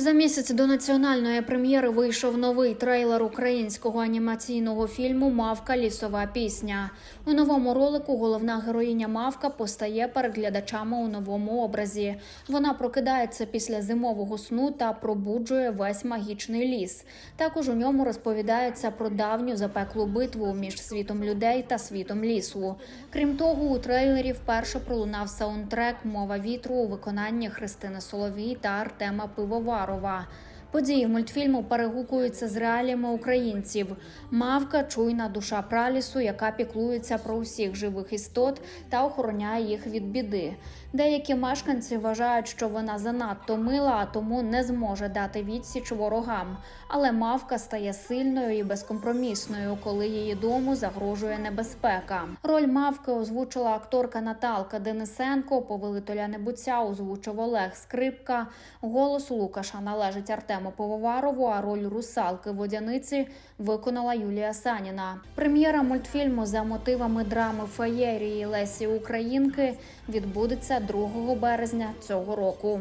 За місяць до національної прем'єри вийшов новий трейлер українського анімаційного фільму Мавка лісова пісня. У новому ролику головна героїня Мавка постає перед глядачами у новому образі. Вона прокидається після зимового сну та пробуджує весь магічний ліс. Також у ньому розповідається про давню запеклу битву між світом людей та світом лісу. Крім того, у трейлері вперше пролунав саундтрек Мова вітру у виконанні Христини Соловій та Артема Пивоварова. Події мультфільму перегукуються з реаліями українців. Мавка чуйна душа пралісу, яка піклується про усіх живих істот та охороняє їх від біди. Деякі мешканці вважають, що вона занадто мила, а тому не зможе дати відсіч ворогам. Але мавка стає сильною і безкомпромісною, коли її дому загрожує небезпека. Роль мавки озвучила акторка Наталка Денисенко, повелителя небуття озвучив Олег Скрипка. Голос Лукаша належить Артему Пововарову, а роль русалки водяниці виконала Юлія Саніна. Прем'єра мультфільму за мотивами драми феєрії Лесі Українки відбудеться 2 березня цього року.